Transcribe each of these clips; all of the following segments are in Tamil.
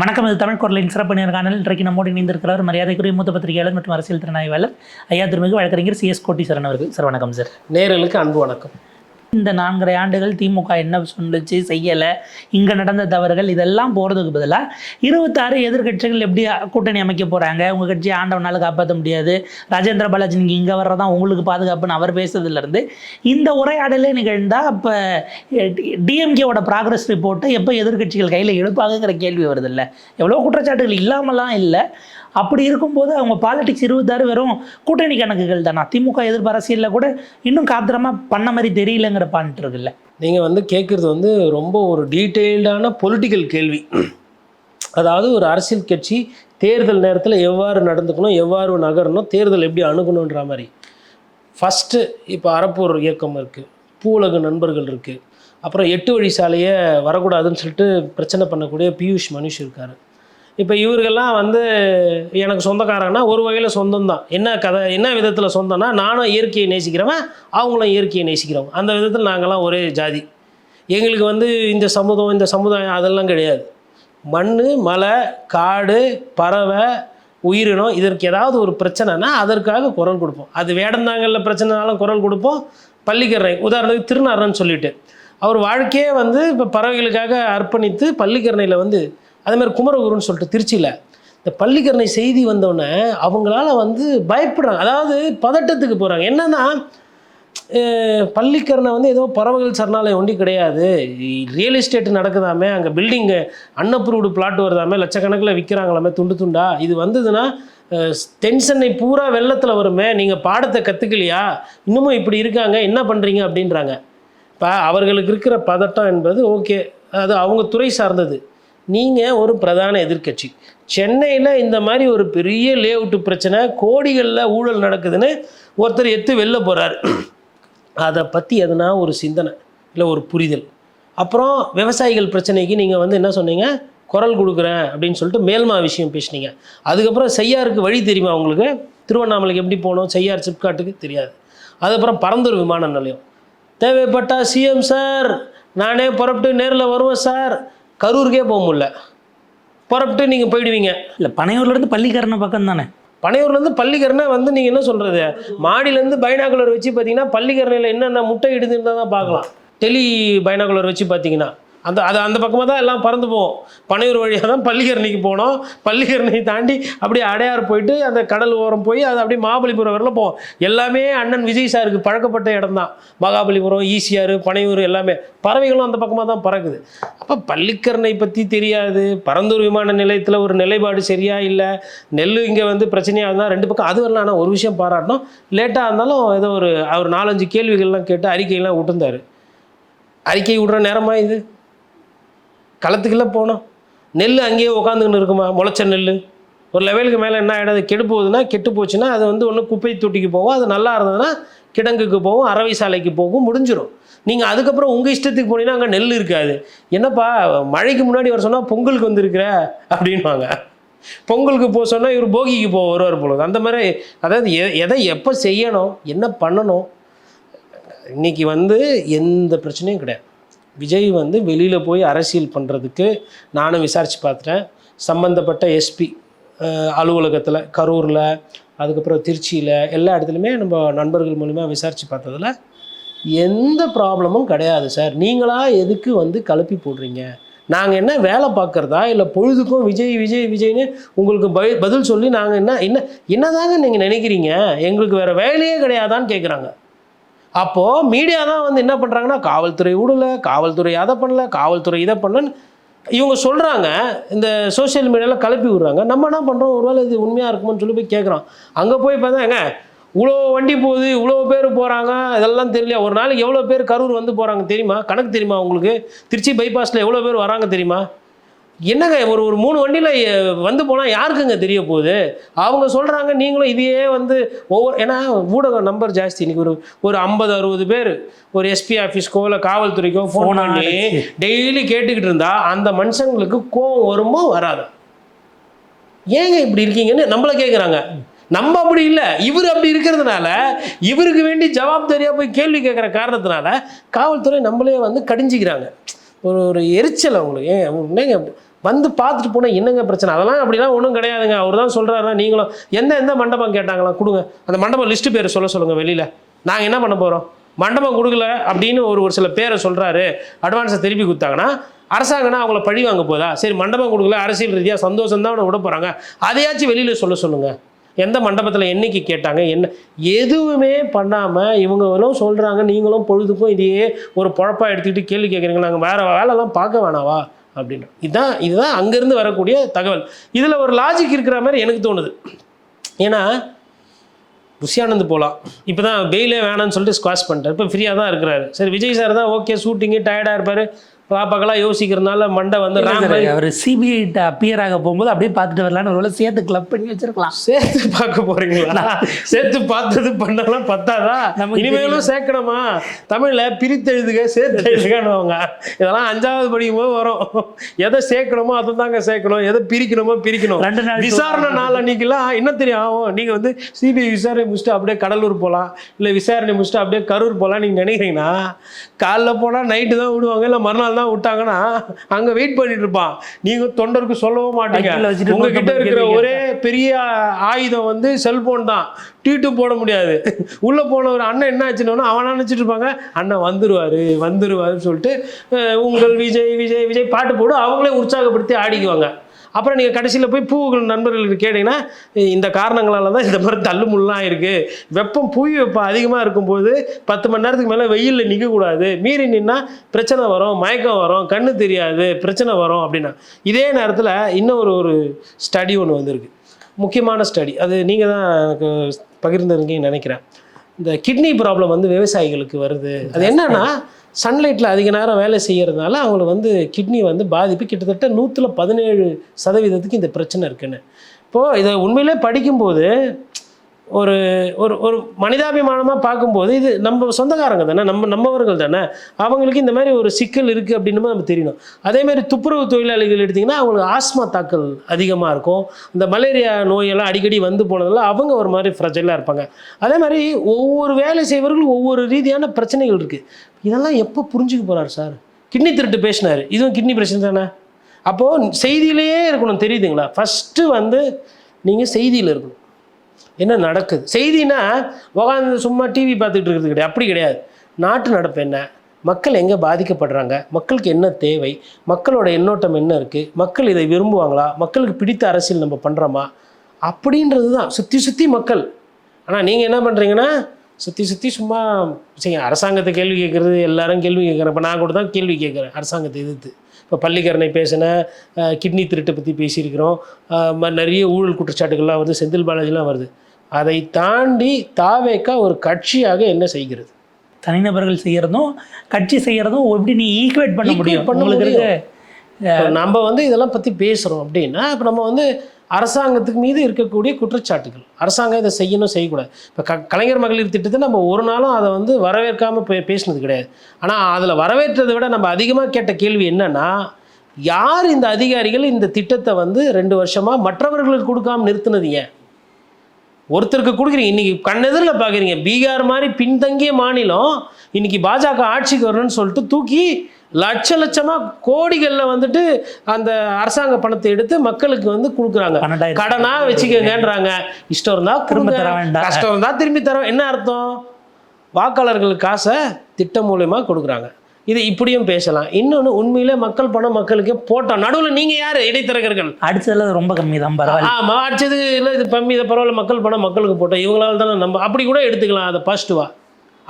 வணக்கம் இது தமிழ் குரலின் சிறப்பு நேர்காணல் இன்றைக்கு நம்மோடு இணைந்திருக்கிறார் மரியாதைக்குரிய மூத்த பத்திரிகையாளர் மற்றும் அரசியல் திறனாய்வாளர் ஐயா திருமிகு வழக்கறிஞர் சிஎஸ் கோட்டி சரண் அவர்கள். சார் வணக்கம் சார். நேரலுக்கு அன்பு வணக்கம். இந்த நான்கரை ஆண்டுகள் திமுக என்ன சொல்லுச்சு செய்யலை இங்கே நடந்த தவறுகள் இதெல்லாம் போகிறதுக்கு பதிலாக இருபத்தாறு எதிர்க்கட்சிகள் எப்படி கூட்டணி அமைக்க போகிறாங்க உங்கள் கட்சியை ஆண்டவனால காப்பாற்ற முடியாது. ராஜேந்திர பாலாஜி நீங்கள் இங்கே வர்றதான் உங்களுக்கு பாதுகாப்புன்னு அவர் பேசுறதுலேருந்து இந்த உரையாடலே நிகழ்ந்தால் அப்போ டிஎம்கேவோட ப்ராக்ரஸ் ரிப்போர்ட்டை எப்போ எதிர்க்கட்சிகள் கையில் எடுப்பாங்கங்கிற கேள்வி வருது இல்லை. எவ்வளோ குற்றச்சாட்டுகள் இல்லாமலாம் இல்லை. அப்படி இருக்கும்போது அவங்க பாலிடிக்ஸ் இருபத்தாறு வெறும் கூட்டணி கணக்குகள் தானா? திமுக எதிர்ப்பு அரசியலில் கூட இன்னும் காத்திரமாக பண்ண மாதிரி தெரியலங்கிற பாயிண்ட் இருக்குல்ல நீங்கள் வந்து கேட்குறது வந்து ரொம்ப ஒரு டீட்டெயில்டான பொலிட்டிக்கல் கேள்வி. அதாவது ஒரு அரசியல் கட்சி தேர்தல் நேரத்தில் எவ்வாறு நடந்துக்கணும் எவ்வாறு நகரணும் தேர்தல் எப்படி அணுகணுன்ற மாதிரி. ஃபஸ்ட்டு இப்போ அறப்பூர் இயக்கம் இருக்குது பூலக நண்பர்கள் இருக்குது அப்புறம் எட்டு வழி சாலையை வரக்கூடாதுன்னு சொல்லிட்டு பிரச்சனை பண்ணக்கூடிய பியூஷ் மனுஷ் இருக்கார். இப்போ இவர்கள்லாம் வந்து எனக்கு சொந்தக்காரங்கன்னா ஒரு வகையில் சொந்தம் தான் என்ன கதை என்ன விதத்தில் சொந்தம்னா நானும் இயற்கையை நேசிக்கிறவன் அவங்களும் இயற்கையை நேசிக்கிறவங்க. அந்த விதத்தில் நாங்கள்லாம் ஒரே ஜாதி. எங்களுக்கு வந்து இந்த சமுதாயம் இந்த சமுதாயம் அதெல்லாம் கிடையாது. மண் மலை காடு பறவை உயிரினம் இதற்கு ஏதாவது ஒரு பிரச்சனைனா அதற்காக குரல் கொடுப்போம். அது வேடந்தாங்கல்ல பிரச்சனைனாலும் குரல் கொடுப்போம். பள்ளிக்கரணை உதாரணத்துக்கு திருநாரன்னு சொல்லிட்டு. அவர் வாழ்க்கையே வந்து இப்போ பறவைகளுக்காக அர்ப்பணித்து பள்ளிக்கரணையில் வந்து அதே மாதிரி குமரகுருன்னு சொல்லிட்டு திருச்சியில் இந்த பள்ளிக்கரணை செய்தி வந்தோடனே அவங்களால வந்து பயப்படுறாங்க. அதாவது பதட்டத்துக்கு போகிறாங்க என்னன்னா பள்ளிக்கரணை வந்து ஏதோ பறவைகள் சரணாலயம் ஒண்டி கிடையாது. ரியல் எஸ்டேட் நடக்குதாமே அங்கே பில்டிங்கு அன்அப்ரூவ்டு பிளாட் வருதாமே லட்சக்கணக்கில் விற்கிறாங்களாமே துண்டு துண்டா? இது வந்ததுன்னா அஹ், தென் சென்னை பூரா வெள்ளத்தில் வருமே நீங்கள் பாடத்தை கற்றுக்கலையா இன்னமும் இப்படி இருக்காங்க என்ன பண்ணுறீங்க அப்படின்றாங்க. இப்போ அவர்களுக்கு இருக்கிற பதட்டம் என்பது ஓகே. அது அவங்க துறை சார்ந்தது. நீங்கள் ஒரு பிரதான எதிர்க்கட்சி. சென்னையில் இந்த மாதிரி ஒரு பெரிய லே அவுட்டு பிரச்சனை கோடிகளில் ஊழல் நடக்குதுன்னு ஒருத்தர் எத்து வெளில போகிறார் அதை பற்றி எதுனா ஒரு சிந்தனை இல்லை ஒரு புரிதல். அப்புறம் விவசாயிகள் பிரச்சனைக்கு நீங்கள் வந்து என்ன சொன்னீங்க? குரல் கொடுக்குறேன் அப்படின்னு சொல்லிட்டு மேல்மா விஷயம் பேசுனீங்க. அதுக்கப்புறம் செய்யாருக்கு வழி தெரியுமா உங்களுக்கு? திருவண்ணாமலைக்கு எப்படி போகணும் செய்யார் சிப்காட்டுக்கு தெரியாது. அதுக்கப்புறம் பரந்தூர் விமான நிலையம். தேவைப்பட்டால் சிஎம் சார் நானே புறப்பட்டு நேரில் வருவேன் சார் கரூருக்கே போக முடியல. புறப்பட்டு நீங்கள் போயிடுவீங்க. இல்லை பனையூர்லேருந்து பள்ளிக்கரணை பக்கம் தானே? பனையூர்லேருந்து பள்ளிக்கரணை வந்து நீங்கள் என்ன சொல்கிறது மாடியிலேருந்து பைனாகுலர் வச்சு பார்த்தீங்கன்னா பள்ளிக்கரணையில் என்னென்ன முட்டை இடுதுன்னு தான் பார்க்கலாம். டெலி பைனாகுலர் வச்சு பார்த்தீங்கன்னா அந்த அது அந்த பக்கமாக தான் எல்லாம் பறந்து போவோம். பனையூர் வழியாக தான் பள்ளிக்கரணைக்கு போனோம். பள்ளிக்கரணையை தாண்டி அப்படியே அடையார் போயிட்டு அந்த கடல் ஓரம் போய் அது அப்படியே மகாபலிபுரம் வரல போவோம். எல்லாமே அண்ணன் விஜய் சாருக்கு பழக்கப்பட்ட இடம் தான். மகாபலிபுரம் ஈசிஆர் பனையூர் எல்லாமே. பறவைகளும் அந்த பக்கமாக தான் பறக்குது. அப்போ பள்ளிக்கரணை பற்றி தெரியாது. பரந்தூர் விமான நிலையத்தில் ஒரு நிலைப்பாடு சரியாக இல்லை. நெல் இங்கே வந்து பிரச்சனையாக இருந்தால் ரெண்டு பக்கம் அது வரலாம் ஆனால் ஒரு விஷயம் பாராட்டணும். லேட்டாக இருந்தாலும் ஏதோ ஒரு அவர் நாலஞ்சு கேள்விகள்லாம் கேட்டு அறிக்கையெல்லாம் விட்டுருந்தார் அறிக்கை விடுற நேரமாக இது? களத்துக்கெல்லாம் போனோம். நெல் அங்கேயே உட்காந்துக்கின்னு இருக்குமா? முளைச்ச நெல் ஒரு லெவலுக்கு மேலே என்ன ஆகிடாது கெட்டு போகுதுன்னா கெட்டு போச்சுன்னா அது வந்து ஒன்று குப்பை தொட்டிக்கு போகும். அது நல்லா இருந்ததுன்னா கிடங்குக்கு போகும் அரவை சாலைக்கு போகும் முடிஞ்சிடும் நீங்கள் அதுக்கப்புறம் உங்கள் இஷ்டத்துக்கு போனீங்கன்னா அங்கே நெல் இருக்காது. என்னப்பா மழைக்கு முன்னாடி வர சொன்னால் பொங்கலுக்கு வந்திருக்கிற? அப்படின்வாங்க பொங்கலுக்கு போக சொன்னால் இவர் போகிக்கு போக வருவார் போல அந்த மாதிரி அதாவது எ- எதை எப்போ செய்யணும் என்ன பண்ணணும் இன்னைக்கு வந்து எந்த பிரச்சனையும் கிடையாது. விஜய் வந்து வெளியில் போய் அரசியல் பண்ணுறதுக்கு நானும் விசாரித்து பார்த்துட்டேன் சம்மந்தப்பட்ட எஸ்பி அலுவலகத்தில் கரூரில் அதுக்கப்புறம் திருச்சியில் எல்லா இடத்துலையுமே நம்ம நண்பர்கள் மூலிமா விசாரித்து பார்த்ததுல எந்த ப்ராப்ளமும் கிடையாது சார். நீங்களாக எதுக்கு வந்து கலப்பி போடுறீங்க? நாங்கள் என்ன வேலை பார்க்குறதா? இல்லை பொழுதுக்கும் விஜய் விஜய் விஜய்னு உங்களுக்கு பய பதில் சொல்லி நாங்கள் என்ன என்ன என்னதாங்க நீங்கள் நினைக்கிறீங்க? எங்களுக்கு வேறு வேலையே கிடையாதான்னு கேட்குறாங்க அப்போது மீடியா தான் வந்து என்ன பண்ணுறாங்கன்னா காவல்துறை விடல காவல்துறை அதை பண்ணல காவல்துறை இதை பண்ணலன்னு இவங்க சொல்கிறாங்க இந்த சோஷியல் மீடியாவில் கலப்பி விடுறாங்க. நம்ம என்ன பண்ணுறோம் ஒருவேளை இது உண்மையாக இருக்குமோன்னு சொல்லி போய் கேட்குறோம் அங்கே போய் பார்த்தாங்க இவ்வளோ வண்டி போகுது இவ்வளோ பேர் போகிறாங்க இதெல்லாம் தெரியல ஒரு நாளைக்கு எவ்வளோ பேர் கரூர் வந்து போகிறாங்க தெரியுமா? கணக்கு தெரியுமா உங்களுக்கு? திருச்சி பைபாஸில் எவ்வளோ பேர் வராங்க தெரியுமா? என்னங்க ஒரு ஒரு மூணு வண்டியில் வந்து போனால் யாருக்குங்க தெரிய போகுது? அவங்க சொல்கிறாங்க நீங்களும் இதையே வந்து ஒவ்வொரு ஏன்னா ஊடக நம்பர் ஜாஸ்தி. இன்னைக்கு ஒரு ஒரு ஐம்பது அறுபது பேர் ஒரு எஸ்பி ஆஃபீஸ்க்கோ இல்லை காவல்துறைக்கோ ஃபோன் பண்ணி. டெய்லி கேட்டுக்கிட்டு இருந்தா அந்த மனுஷங்களுக்கு கோவம் வருமோ வராது. ஏங்க இப்படி இருக்கீங்கன்னு நம்மள கேட்குறாங்க நம்ம அப்படி இல்லை. இவர் அப்படி இருக்கிறதுனால இவருக்கு வேண்டி ஜவாப்தாரியாக போய் கேள்வி கேட்குற காரணத்தினால காவல்துறை நம்மளே வந்து கடிஞ்சிக்கிறாங்க. ஒரு ஒரு எரிச்சல் அவங்களுக்கு. ஏன் என்னங்க வந்து பார்த்துட்டு போனால் என்னங்க பிரச்சனை? அதெல்லாம் அப்படிலாம் ஒன்றும் கிடையாதுங்க. அவர் தான் சொல்கிறாரா நீங்களும் எந்த எந்த மண்டபம் கேட்டாங்களா கொடுங்க. அந்த மண்டபம் லிஸ்ட்டு பேர் சொல்ல சொல்லுங்கள் வெளியில். நாங்கள் என்ன பண்ண போகிறோம் மண்டபம் கொடுக்கல அப்படின்னு ஒரு ஒரு சில பேரை சொல்கிறாரு அட்வான்ஸை திருப்பி கொடுத்தாங்கன்னா அரசாங்கம்னா அவங்கள பழி வாங்க போதா சரி மண்டபம் கொடுக்கல அரசியல் ரீதியாக சந்தோஷம் தான் விட போகிறாங்க அதையாச்சும் வெளியில் சொல்ல சொல்லுங்கள் எந்த மண்டபத்தில் என்னைக்கு கேட்டாங்க என்ன? எதுவுமே பண்ணாமல் இவங்களும் சொல்கிறாங்க நீங்களும் பொழுதுக்கும் இதையே ஒரு பொழப்பாக எடுத்துக்கிட்டு கேள்வி கேட்குறீங்க நாங்கள் வேறு வேலைலாம் பார்க்க வேணாவா? அப்படின்ற. இதுதான் இதுதான் அங்கேருந்து வரக்கூடிய தகவல். இதில் ஒரு லாஜிக் இருக்கிற மாதிரி எனக்கு தோணுது. ஏன்னா புஷியானந்து போகலாம் இப்போ தான் பெயிலே வேணாம்னு சொல்லிட்டு ஸ்குவாஷ் பண்ணிட்டார். இப்போ ஃப்ரீயாக தான் இருக்கிறாரு. சரி விஜய் சார் தான் ஓகே ஷூட்டிங்கு டயர்டாக இருப்பார். பாப்பாக்கெல்லாம் யோசிக்கிறதுனால மண்டை வந்து அவர் சிபிஐட்ட அப்பியர் ஆக போகும்போது அப்படியே பார்த்துட்டு வரலான்னு ஒரு சேர்த்து கிளப் பண்ணி வச்சிருக்கலாம். சேர்த்து பார்க்க போறீங்களா? சேர்த்து பார்த்தது பண்ணலாம் பத்தாதா? நமக்கு இனிமேலும் சேர்க்கணுமா? தமிழ்ல பிரித்து எழுதுக சேர்த்து எழுதுகன்னுவாங்க. இதெல்லாம் அஞ்சாவது படிக்கும் போது வரும். எதை சேர்க்கணுமோ அதை தாங்க சேர்க்கணும். எதை பிரிக்கணுமோ பிரிக்கணும். ரெண்டு நாள் விசாரணை நாள் அன்னைக்கெல்லாம் என்ன தெரியும். ஆகும் நீங்க வந்து சிபிஐ விசாரணை முடிச்சுட்டு அப்படியே கடலூர் போகலாம். இல்லை விசாரணை முடிச்சுட்டு அப்படியே கரூர் போகலாம் நீங்க நினைக்கிறீங்கன்னா காலைல போனால் நைட்டு தான் விடுவாங்க. இல்லை மறுநாள் தான் விட்டாங்கன்னா அங்கே வெயிட் பண்ணிட்டு இருப்பான். நீங்க தொண்டருக்கு சொல்லவும் மாட்டீங்க. உங்ககிட்ட இருக்கிற ஒரே பெரிய ஆயுதம் வந்து செல்போன் தான். டீட்டும் போட முடியாது. உள்ள போன ஒரு அண்ணன் என்ன ஆச்சுன்னு அவன் நினைச்சிட்டு இருப்பாங்க. அண்ணன் வந்துருவாரு வந்துருவாருன்னு சொல்லிட்டு உங்கள் விஜய் விஜய் விஜய் பாட்டு போடு. அவங்களே உற்சாகப்படுத்தி ஆடிக்குவாங்க. அப்புறம் நீங்கள் கடைசியில் போய் பூவுகள் நண்பர்களுக்கு கேட்டிங்கன்னா இந்த காரணங்களால தான் இந்த மாதிரி தள்ளுமுள்ளாம் இருக்குது வெப்பம் புவி வெப்பம் அதிகமாக இருக்கும்போது பத்து மணி நேரத்துக்கு மேலே வெயிலில் நிற்கக்கூடாது மீறி நின்னா பிரச்சனை வரும் மயக்கம் வரும் கண்ணு தெரியாது பிரச்சனை வரும் அப்படின்னா. இதே நேரத்தில் இன்னும் ஒரு ஒரு ஸ்டடி ஒன்று வந்திருக்கு. முக்கியமான ஸ்டடி அது நீங்கள் தான் எனக்கு பகிர்ந்துருக்கீங்கன்னு நினைக்கிறேன். இந்த கிட்னி ப்ராப்ளம் வந்து விவசாயிகளுக்கு வருது. அது என்னன்னா சன்லைட்டில் அதிக நேரம் வேலை செய்கிறதுனால அவங்களுக்கு வந்து கிட்னி வந்து பாதிப்பு. கிட்டத்தட்ட நூற்றில் பதினேழு சதவீதத்துக்கு இந்த பிரச்சனை இருக்குன்னு. இப்போது இதை உண்மையிலே படிக்கும்போது ஒரு ஒரு ஒரு மனிதாபிமானமாக பார்க்கும்போது இது நம்ம சொந்தக்காரங்க தானே நம்ம நம்மவர்கள் தானே அவங்களுக்கு இந்த மாதிரி ஒரு சிக்கல் இருக்குது அப்படின்னு நம்ம தெரியணும். அதே மாதிரி துப்புரவு தொழிலாளிகள் எடுத்திங்கன்னா அவங்களுக்கு ஆஸ்மா தாக்கல் அதிகமாக இருக்கும். இந்த மலேரியா நோயெல்லாம் அடிக்கடி வந்து போனதில் அவங்க ஒரு மாதிரி ஃப்ரெஜலாக இருப்பாங்க. அதே மாதிரி ஒவ்வொரு வேலை செய்வர்களும் ஒவ்வொரு ரீதியான பிரச்சனைகள் இருக்குது இதெல்லாம் எப்போ புரிஞ்சுக்க போகிறார் சார்? கிட்னி திருட்டு பேசினார். இதுவும் கிட்னி பிரச்சனை தானே? அப்போது செய்தியிலேயே இருக்கணும். தெரியுதுங்களா? ஃபஸ்ட்டு வந்து நீங்கள் செய்தியில் இருக்கணும். என்ன நடக்குது? செய்தினா உட்காந்து சும்மா டிவி பார்த்துக்கிட்டு இருக்கிறது கிடையாது. அப்படி கிடையாது. நாட்டு நடப்பு என்ன? மக்கள் எங்கே பாதிக்கப்படுறாங்க? மக்களுக்கு என்ன தேவை? மக்களோட எண்ணோட்டம் என்ன இருக்குது மக்கள் இதை விரும்புவாங்களா? மக்களுக்கு பிடித்த அரசியல் நம்ம பண்ணுறோமா அப்படின்றது தான் சுற்றி சுற்றி மக்கள். ஆனால் நீங்கள் என்ன பண்ணுறீங்கன்னா சுற்றி சுற்றி சும்மா சரி அரசாங்கத்தை கேள்வி கேட்குறது எல்லாரும் கேள்வி கேட்குறேன். இப்போ நான் கூட தான் கேள்வி கேட்குறேன். அரசாங்கத்தை எதிர்த்து. இப்போ பள்ளிக்கரணை பேசின கிட்னி திருட்டை பற்றி பேசியிருக்கிறோம். நிறைய ஊழல் குற்றச்சாட்டுகள்லாம் வருது செந்தில் பாலாஜிலாம் வருது. அதை தாண்டி தாவேக்கா ஒரு கட்சியாக என்ன செய்கிறது? தனிநபர்கள் செய்யறதும் கட்சி செய்யறதும் எப்படி நீ ஈக்குவேட் பண்ண முடியும்? உங்களுக்கு நம்ம வந்து இதெல்லாம் பற்றி பேசுகிறோம் அப்படின்னா இப்போ நம்ம வந்து அரசாங்கத்துக்கு மீது இருக்கக்கூடிய குற்றச்சாட்டுகள். அரசாங்கம் இதை செய்யணும் செய்யக்கூடாது. இப்போ க கலைஞர் மகளிர் திட்டத்தை நம்ம ஒரு நாளும் அதை வந்து வரவேற்காமல் பே பேசினது கிடையாது. ஆனால் அதில் வரவேற்றதை விட நம்ம அதிகமாக கேட்ட கேள்வி என்னென்னா யார் இந்த அதிகாரிகள் இந்த திட்டத்தை வந்து ரெண்டு வருஷமாக மற்றவர்களுக்கு கொடுக்காம நிறுத்தினது ஏன்? ஒருத்தருக்கு கொடுக்குறீங்க. இன்றைக்கி கண்ணெதிரில் பார்க்குறீங்க பீகார் மாதிரி பின்தங்கிய மாநிலம் இன்றைக்கி பாஜக ஆட்சிக்கு வரணும்னு சொல்லிட்டு தூக்கி லட்ச லட்சமா கோடிகள்ல வந்துட்டு அந்த அரசாங்க பணத்தை எடுத்து மக்களுக்கு வந்து கொடுக்குறாங்க. பன்னெண்டாயிரம் கடனா வச்சுக்கங்கன்றாங்க. இஷ்டம் இருந்தா திரும்ப. தர வேண்டாம். கஷ்டம் இருந்தா திரும்பி தர என்ன அர்த்தம்? வாக்காளர்களுக்கு காசை திட்டம் மூலயமா கொடுக்குறாங்க. இது இப்படியும் பேசலாம். இன்னொன்று உண்மையிலே மக்கள் பணம் மக்களுக்கே போட்டோம் நடுவில் நீங்க யாரு? இடைத்தரகர்கள். அடிச்சதுல அது ரொம்ப கம்மி தான் பரவாயில்ல. ஆமா அடிச்சது இல்லை இது இதை பரவாயில்ல. மக்கள் பணம் மக்களுக்கு போட்டோம் இவங்களால தானே நம்ம அப்படி கூட எடுத்துக்கலாம் அதை பாசிட்டிவா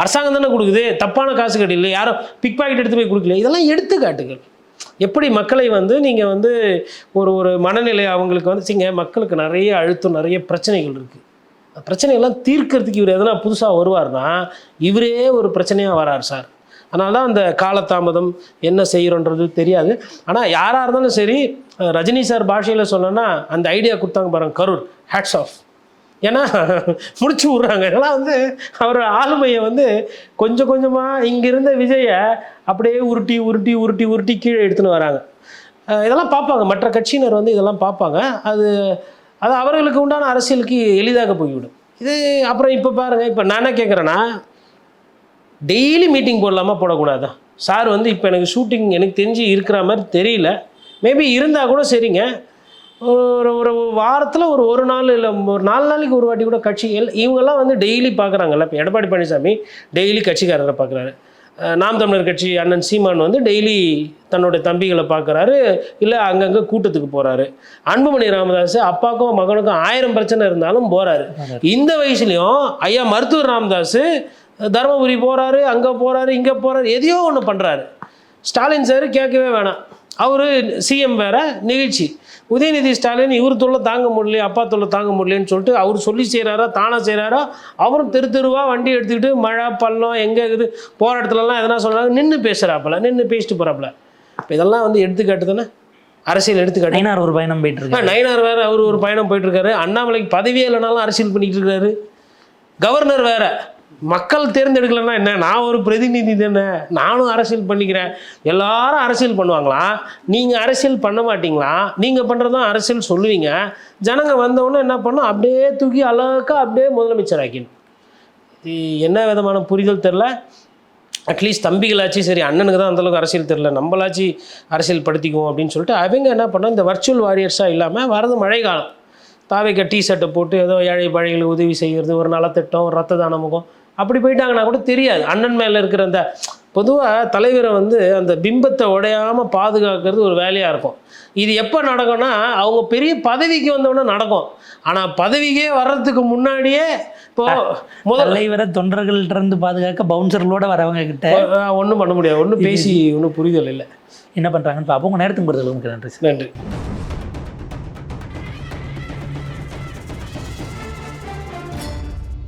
அரசாங்கம் தானே கொடுக்குது தப்பான காசு கட்டில யாரும் பிக் பாக்கெட் எடுத்து போய் கொடுக்கல. இதெல்லாம் எடுத்துக்காட்டுகள். எப்படி மக்களை வந்து நீங்கள் வந்து ஒரு ஒரு மனநிலை அவங்களுக்கு வந்து சிங்க மக்களுக்கு நிறைய அழுத்தம் நிறைய பிரச்சனைகள் இருக்குது பிரச்சனைகள்லாம் தீர்க்கறதுக்கு இவர் எதனா புதுசாக வருவார்னா இவரே ஒரு பிரச்சனையாக வரார் சார். அதனால தான் அந்த காலதாமதம் என்ன செய்கிறோன்றது தெரியாது. ஆனால் யாராக இருந்தாலும் சரி ரஜினி சார் பாஷையில் சொன்னோன்னா அந்த ஐடியா கொடுத்தாங்க பாருங்க கரூர். ஹேட்ஸ் ஆஃப் ஏன்னா முடிச்சு விட்றாங்க. இதெல்லாம் வந்து அவர் ஆளுமையை வந்து கொஞ்சம் கொஞ்சமாக இங்கிருந்த விஜயை அப்படியே உருட்டி உருட்டி உருட்டி உருட்டி கீழே எடுத்துன்னு வராங்க. இதெல்லாம் பார்ப்பாங்க. மற்ற கட்சியினர் வந்து இதெல்லாம் பார்ப்பாங்க. அது அது அவர்களுக்கு உண்டான அரசியலுக்கு எளிதாக போய்விடும். இது அப்புறம் இப்போ பாருங்கள் இப்போ நான் என்ன கேட்குறேன்னா டெய்லி மீட்டிங் போடலாமா போடக்கூடாதா? சார் வந்து இப்போ எனக்கு ஷூட்டிங் எனக்கு தெரிஞ்சு இருக்கிற மாதிரி தெரியல. மேபி இருந்தால் கூட சரிங்க. ஒரு ஒரு வாரத்தில் ஒரு ஒரு நாள் இல்லை ஒரு நாலு நாளைக்கு ஒரு வாட்டி கூட கட்சி எல்- இவங்கெல்லாம் வந்து டெய்லி பார்க்குறாங்கல்ல இப்போ எடப்பாடி பழனிசாமி டெய்லி கட்சிக்காரரை பார்க்குறாரு நாம் தமிழர் கட்சி அண்ணன் சீமான் வந்து டெய்லி தன்னோட தம்பிகளை பார்க்குறாரு இல்லை அங்கங்கே கூட்டத்துக்கு போகிறாரு அன்புமணி ராமதாஸ் அப்பாவுக்கும் மகனுக்கும் ஆயிரம் பிரச்சனை இருந்தாலும் போகிறாரு இந்த வயசுலையும் ஐயா மருத்துவர் ராமதாஸ் தருமபுரி போகிறாரு அங்கே போகிறாரு இங்கே போகிறாரு எதையோ ஒன்று பண்ணுறாரு ஸ்டாலின் சார் கேட்கவே வேணாம். அவர் சிஎம் வேற நிகழ்ச்சி. உதயநிதி ஸ்டாலின் இவர் தொல்லை தாங்க முடியல அப்பா தொல்லை தாங்க முடியலன்னு சொல்லிட்டு அவர் சொல்லி செய்கிறாரா தானாக செய்கிறாரா அவரும் தெரு தெருவாக வண்டி எடுத்துக்கிட்டு மழை பள்ளம் எங்கே இருக்குது போகிற இடத்துலலாம் எதனா சொல்கிறாங்க நின்று பேசுகிறாப்புல நின்று பேசிட்டு போகிறாப்புல இப்போ இதெல்லாம் வந்து எடுத்துக்காட்டு தானே? அரசியல் எடுத்துக்காட்டு. நயினார் ஒரு பயணம் போயிட்டு ஆ, இருக்கு நயினார் வேற அவர் ஒரு பயணம் போயிட்டு இருக்காரு. அண்ணாமலைக்கு பதவியே இல்லைனாலும் அரசியல் பண்ணிட்டு இருக்காரு. கவர்னர் வேற. மக்கள் தேர்ந்தெடுக்கலைன்னா என்ன? நான் ஒரு பிரதிநிதி தானே. நானும் அரசியல் பண்ணிக்கிறேன். எல்லாரும் அரசியல் பண்ணுவாங்களா? நீங்கள் அரசியல் பண்ண மாட்டீங்களா? நீங்கள் பண்ணுறதும் அரசியல் சொல்லுவீங்க. ஜனங்க வந்தவொடனே என்ன பண்ணும்? அப்படியே தூக்கி அழகா அப்படியே முதலமைச்சர் ஆக்கிடும். இது என்ன விதமான புரிதல் தெரில அட்லீஸ்ட் தம்பிகளாச்சு சரி அண்ணனுக்கு தான் அந்தளவுக்கு அரசியல் தெரில நம்மளாச்சு அரசியல் படுத்திக்குவோம் அப்படின்னு சொல்லிட்டு அவங்க என்ன பண்ணோம் இந்த வர்ச்சுவல் வாரியர்ஸாக இல்லாமல் வரது மழை காலம். தாவைக்க டீ ஷர்ட்டை போட்டு ஏதோ ஏழை பழைகளுக்கு உதவி செய்கிறது ஒரு நலத்திட்டம் ஒரு ரத்த தான முகம் அப்படி போயிட்டாங்கன்னா கூட தெரியாது. அண்ணன் மேலே இருக்கிற அந்த பொதுவாக தலைவரை வந்து அந்த பிம்பத்தை உடையாமல் பாதுகாக்கிறது ஒரு வேலையாக இருக்கும். இது எப்போ நடக்கும்னா அவங்க பெரிய பதவிக்கு வந்தோடனே நடக்கும். ஆனால் பதவிக்கே வர்றதுக்கு முன்னாடியே இப்போ முதல் தலைவரை தொண்டர்கள்ட்ட இருந்து பாதுகாக்க பவுன்சர்களோட வரவங்க கிட்ட ஒன்றும் பண்ண முடியாது. ஒன்றும் பேசி ஒன்றும் புரிதல் இல்லை. என்ன பண்றாங்கன்னு பார்ப்போம் உங்க நேரத்துக்கு பொறுத்தளவுக்கு நன்றி நன்றி.